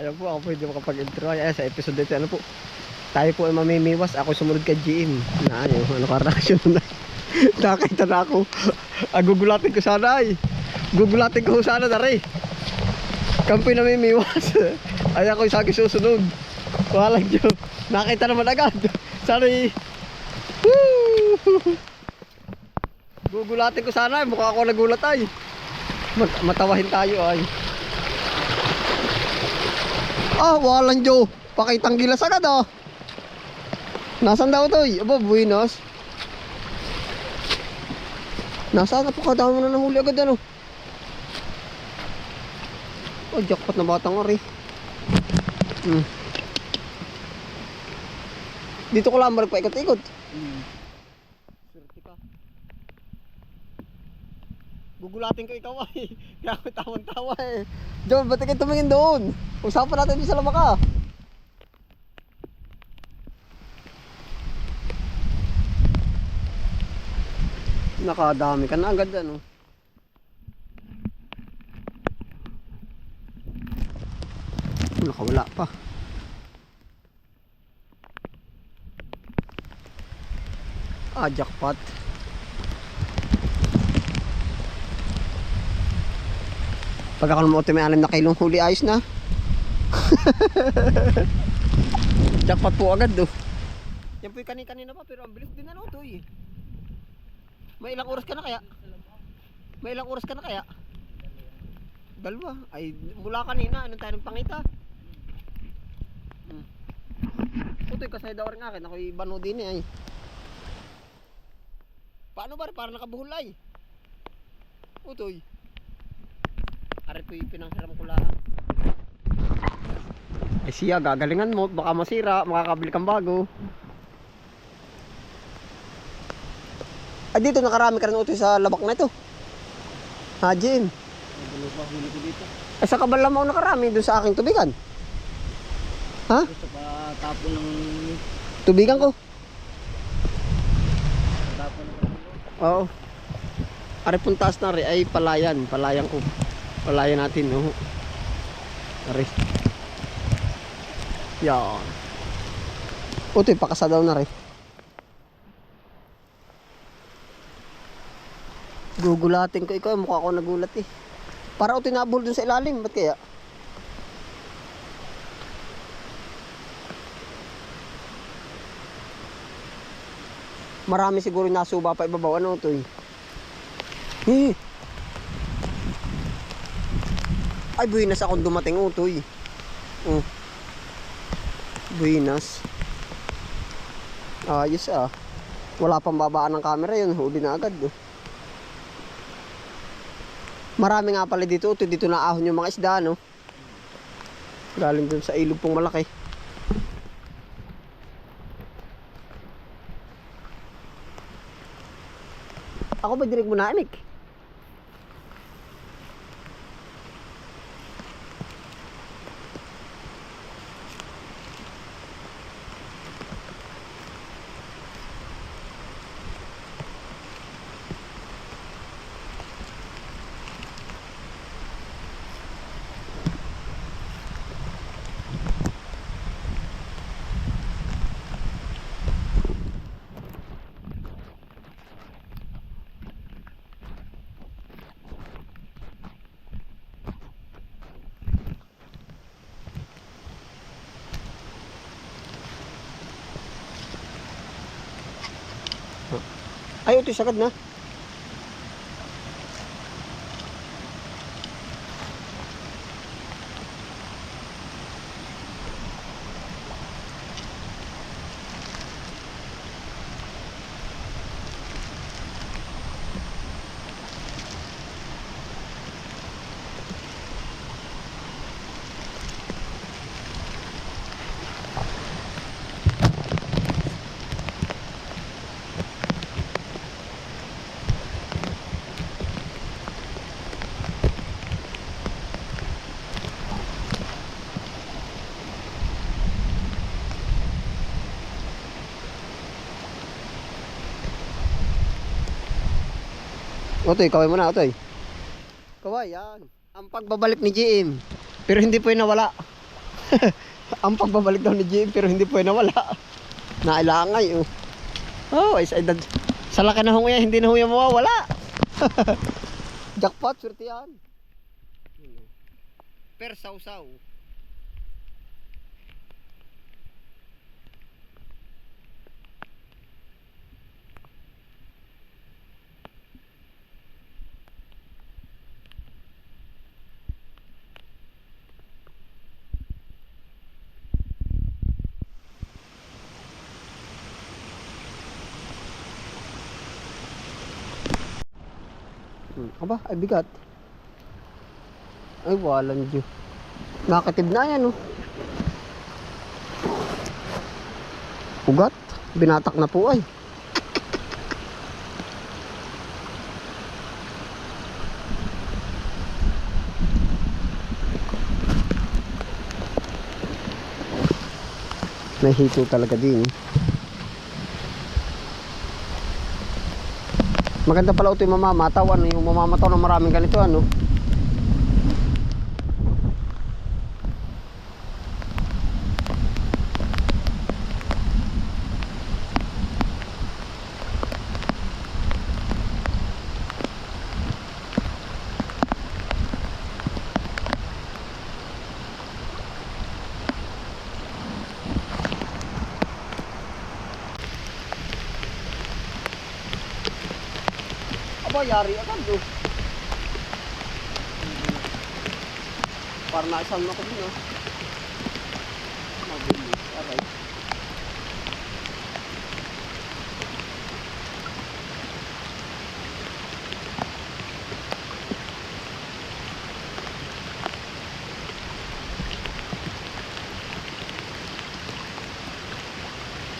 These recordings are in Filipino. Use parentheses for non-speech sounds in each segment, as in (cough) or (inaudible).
Ayan po, ako po hindi makapag-intro. Ayan, sa episode dito, ano po, tayo po ay mamimiwas. Ako sumunod kay GM. Na ano, ano ka reaction na. (laughs) Nakita na ako. Ah, gugulatin ko sana ay. Gugulatin ko sana na. Kampi na mimiwas. (laughs) Ay ako yung sagi susunod. Walang Diyo. Nakita naman agad. (laughs) Sorry. Woo! Gugulatin ko sana ay. Mukha ako nagulat ay. Mat matawahin tayo ay. Ah, walang Diyo. Pakitang gilas agad ah. Nasaan daw to? Aba, buenos. Nasaan na po kadami na nahuli agad ano? Oh, jackpot na batang ori. Hmm. Dito ko lang balik pa Gugulatin ko ikaw ay. (laughs) Kaya ako tawang-tawa eh. John, ba't kayo tumingin doon? Usapan natin doon sa labaka. Nakadami ka na agad ano. Nakawala pa. Ah, jackpot. Pag ako namuti may 6 na kilong huli, ayos na. (laughs) jackpot po agad do. Yan po yung kani-kanina pa, pero ang bilis din ano to eh. May ilang oras ka na kaya? May ilang oras ka na kaya? Dalawa. Ay, mula kanina, anong tayo ng pangita? Hmm. Putoy, kasay daw rin akin. Ako'y bano din eh. ay. Paano ba? Para nakabuhulay. Putoy. Ari po yung pinanghiram ko lang. Eh siya, gagalingan mo. Baka masira, makakabili kang bago. Ah, dito nakarami ka rin utoy sa labak na ito. Ha, Jim? Ko. Eh, sa kabal mo nakarami doon sa aking tubigan. Ha? Gusto pa tapon ng Tubigan ko. tapon ng. Oo. Ari puntas na rin ay palayan. Palayan ko. Palayan natin. Oh. Ari. Yan. Utoy, pakasa daw na rin. Gugulatin ko ikaw. Mukha ko nagulat eh. Para utoy nabul dun sa ilalim. Ba't kaya? Marami siguro nasuba pa ibabaw. Ano utoy? Eh. Ay, buwinas akong dumating utoy. Oh. Buwinas. Ayos ah. Wala pang babaan ng camera yun. Huli na agad. Oh. Marami nga pala dito. Utoy, dito na ahon yung mga isda, no? Galing dun sa ilog pong malaki. Ako ba direct mo na, Anik? Ay, ito sagad na. Otoy, kaway mo na, Otoy. Kaway, yan. Ang pagbabalik ni GM. Pero hindi po yung nawala. (laughs) Ang pagbabalik daw ni GM pero hindi po nawala. (laughs) Nailangay oh. Oh, ay sa edad. Sa laki na hunguya, hindi na hunguya mawawala. (laughs) Jackpot, swerte yan. Per sausaw. Aba, ay bigat. Ay, walang Diyo. Nakatib na yan, oh. Ugat. Binatak na po ay. May hito talaga din. Maganda pala ito yung mamamataw. Ano yung mamamataw ng maraming ganito ano. Yari agad oh. Para naisal na ko din oh. Mabilis, aray.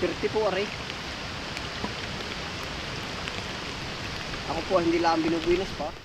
Swerte po, aray. Ako po hindi lang binubuinas pa.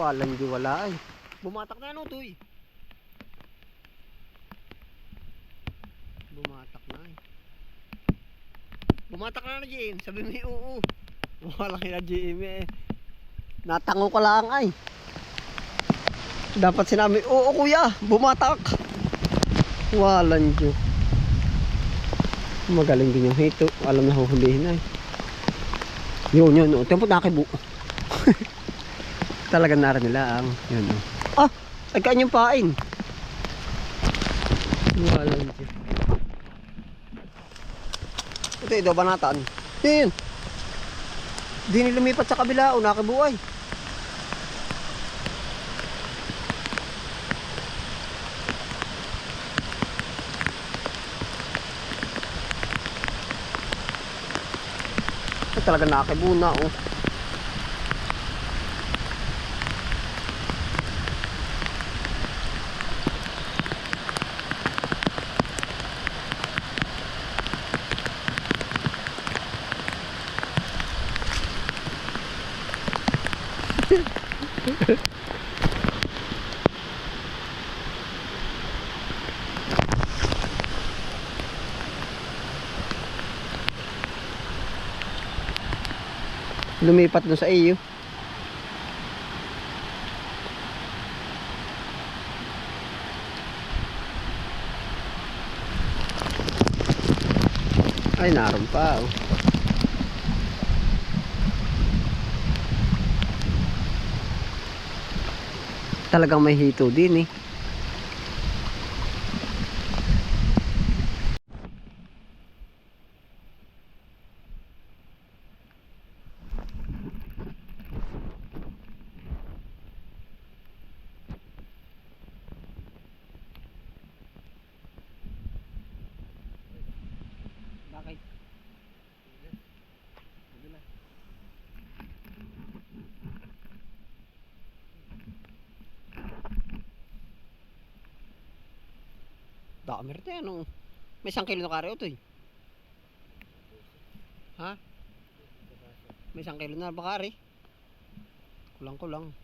Nawalan di wala ay. Bumatak na ano to eh. Bumatak na eh. Bumatak na na JM. Sabi mo oo. Wala kaya JM eh. Natango ka lang ay. Dapat sinabi, oo kuya, bumatak. Walan Diyo. Magaling din yung hito. Alam na huhulihin eh. Yun, yun. Oh. Tempo nakibu. (laughs) Talaga naran nila ang yun. Oh. Ah! Agkaan yung pain. Walan Diyo. Ito, ito banatan. Yun. Di nila lumipat sa kabila. O nakibuay. Ito talaga nakakibuna oh. Lumipat doon sa iyo. Ay, naroon pa. Oh. Talagang may hito din eh. Dami rin tayo, ano? May isang kilo na karyo to eh. Ha? May isang kilo na bakari. Kulang-kulang.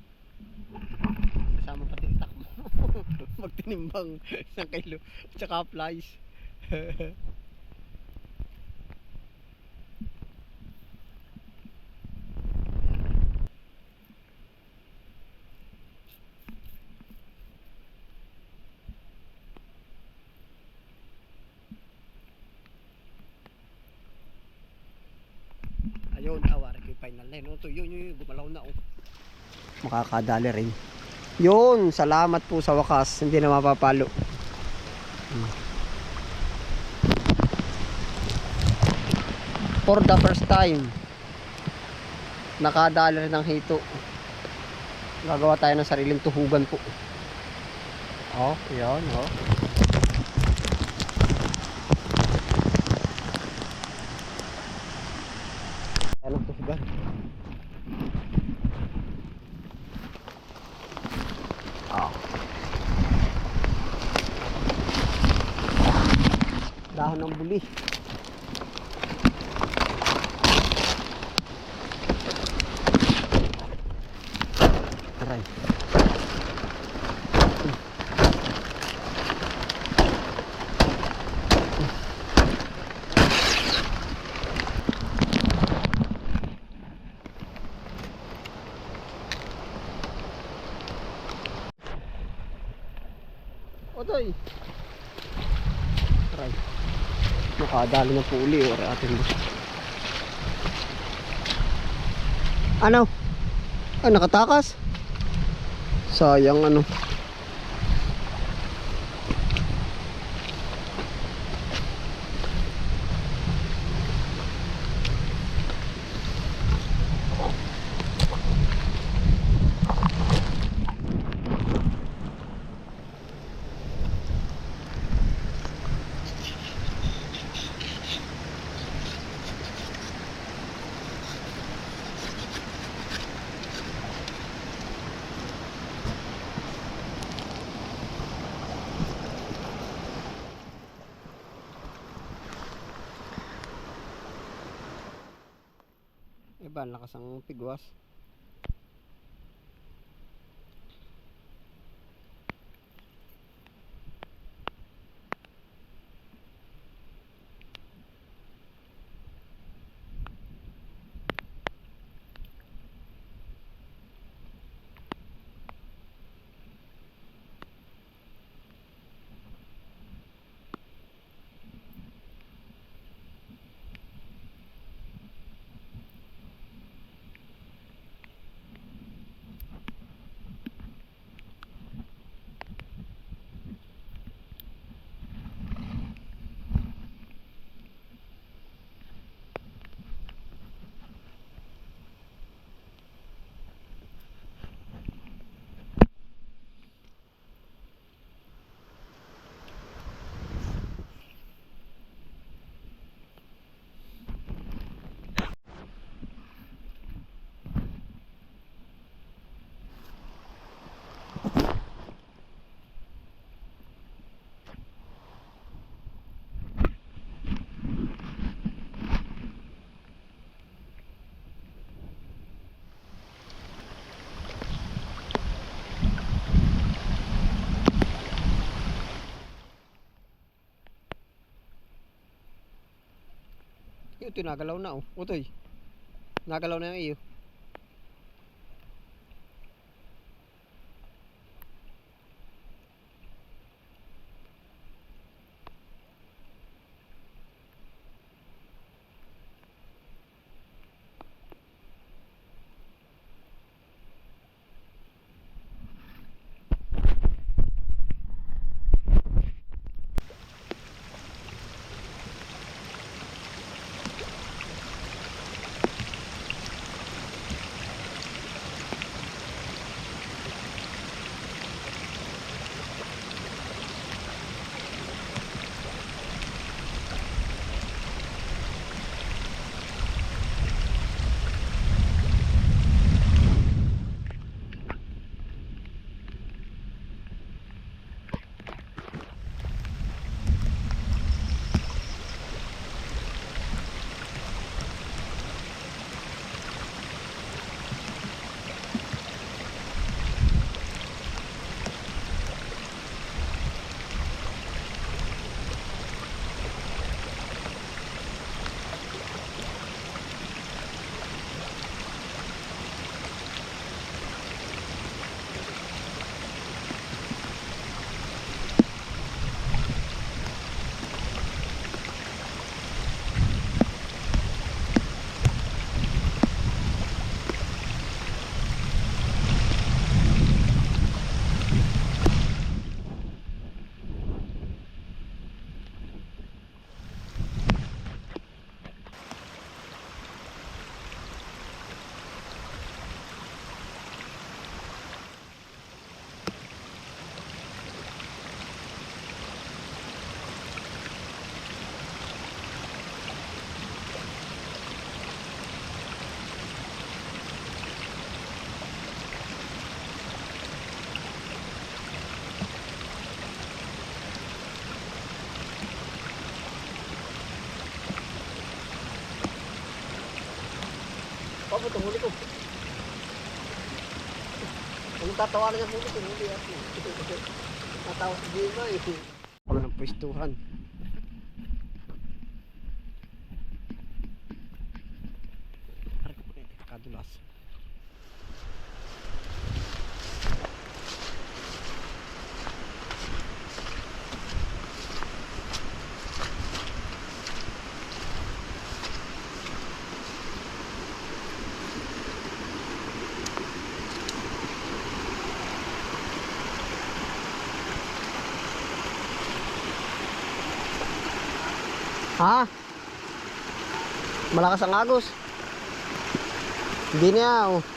Kasama pati itak mo. (laughs) Magtinimbang isang kilo. Tsaka flies. (laughs) Ayun, awari ko yung na yun. Ito, yun, yun, yun, gumalaw na oh. Makakadali rin. Yun, salamat po sa wakas. Hindi na mapapalo. Hmm. For the first time, nakadali rin ng hito. Gagawa tayo ng sariling tuhugan po. Oh, yan, oh. Anong tuhugan? Ah. Dahon ng buli. Aray. Otoy. Aray. Nakadali na po uli. Ori atin mo. Ano? Ay, nakatakas. Sayang ano. Ba, ang lakas ang pigwas. Yung ito nagalaw na oh. Utoy. Nagalaw na yung iyo. Papo to huli ko. Anong tatawanan niya huli ko? Huli ako. Tatawa si Gina eh. Wala pwestuhan. Harap ko eh, kadulas. Ha? Malakas ang agos. Hindi niya oh.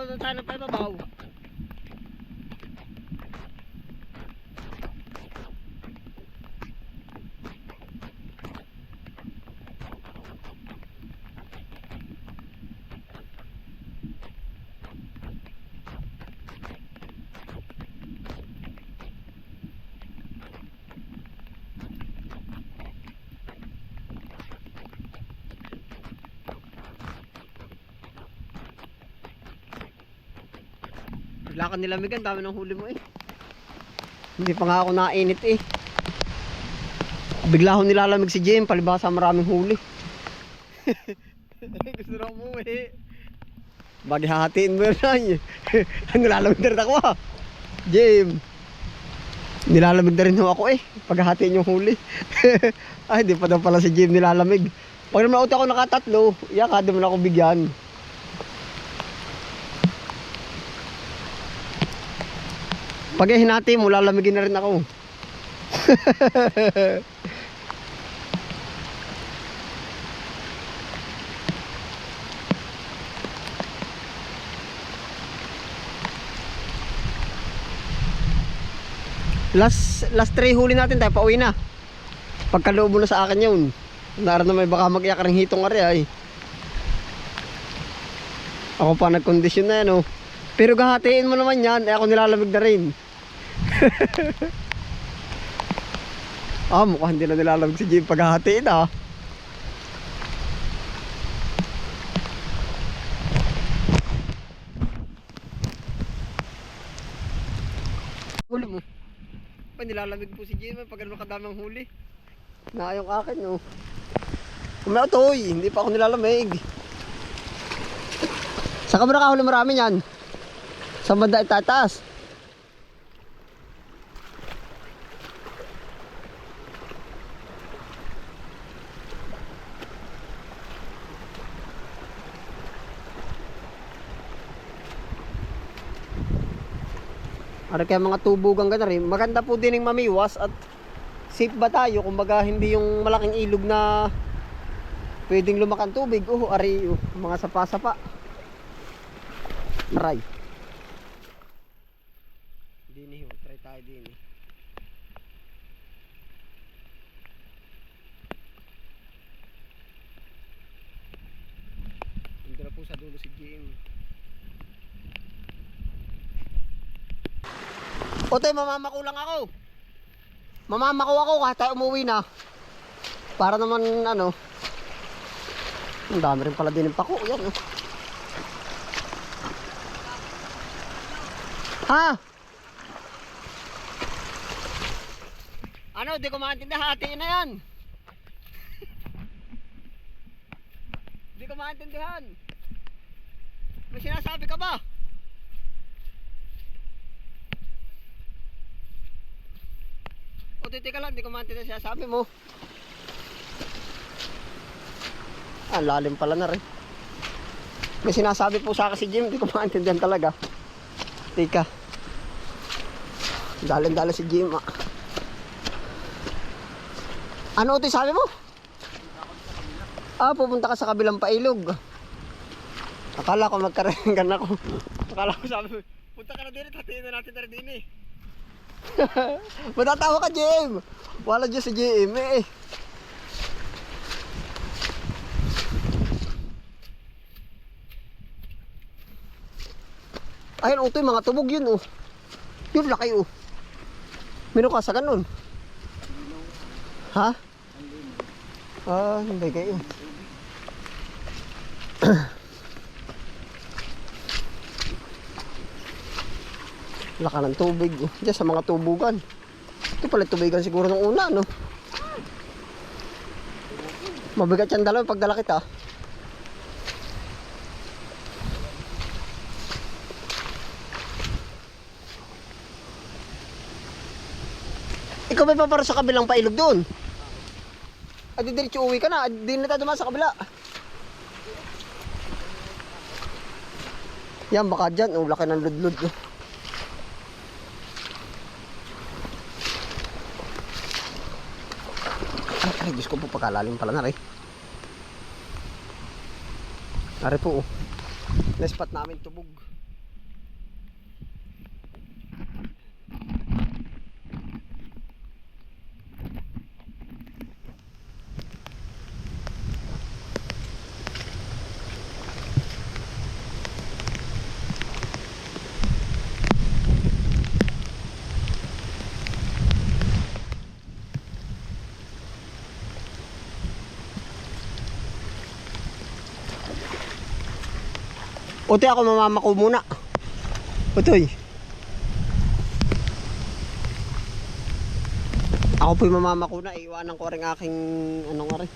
Paibabaw na tayo ng ka nilamigan, dami ng huli mo eh. Hindi pa nga ako nainit eh. Bigla ako nilalamig si Jim, palibasa maraming huli. (laughs) Gusto na umuwi. Bagay hahatiin mo yun ay. (laughs) nilalamig na rin ako ah. Jim. Nilalamig na rin ako eh. Paghahatiin yung huli. (laughs) ay, di pa daw pala si Jim nilalamig. Pag naman ako nakatatlo, iya ka, di mo na ako bigyan. Pag hinati mo, lalamigin na rin ako. (laughs) last last three huli natin tayo pauwi na pagkaloob mo na sa akin yun naran na may baka mag-iyak rin hitong ari ay ako pa nagkondisyon na yan oh pero gahatiin mo naman yan, eh ako nilalamig na rin. Ah, mukhang hindi na nilalamig si Jim pag hahatiin ah. Huli mo. Pa nilalamig po si Jim pag ano kadamang huli. Na yung akin no. Kumaw toy, hindi pa ako nilalamig. Saka mo nakahuli marami yan. Sa banda itataas. Ano kaya mga tubugang gana rin. Maganda po din yung mamiwas at safe ba tayo? Kumbaga hindi yung malaking ilog na pwedeng lumakan tubig. Oh, ari, oh, mga sapa-sapa. Aray. Dini ho, try tayo dini. Hindi na po sa dulo si GM. Otoy, mamamako lang ako. Mamamako ako kahit tayo umuwi na. Para naman ano. Ang dami rin pala din ng pako. Yan oh. Ha? Ano, di ko maintindihan. Hatiin na yan. di ko maintindihan. May sinasabi ka ba? O, titi ka lang. Di ko maintindihan sinasabi mo. Ah, lalim pala na rin. May sinasabi po sa akin si Jim. Di ko (laughs) maintindihan talaga. Tika. Dalan-dalan si Jim. ah. Ano ito sabi mo? Ah, pupunta ka sa kabilang pailog. Akala ko magkaroon (laughs) ka na ako. Akala ko sabi mo, punta ka na din, tatiin na natin na. (laughs) Matatawa ka, Jim! Wala dyan si Jim eh. Ayun, utoy, mga tubog yun, oh. Yun, laki, oh. Meron ka sa ganun. Ha? Ah, hindi kayo. (clears throat) laka ng tubig. Dyan sa mga tubugan. Ito pala tubigan siguro nung una no? Mabigat yan dalawa pagdala kita. Ikaw may papara sa kabilang pailog doon? Adi diretso uwi ka na. Adi na tayo sa kabila. Yan baka dyan oh laki ng ludlod -lud. Oh. Ay, Diyos ko po, pagkalalim pala na rin. Ari po, oh. Na-spot namin tubog. Utoy, ako mamamako muna. Utoy. Ako po'y mamamako na. Iwanan ko rin aking ano nga rin.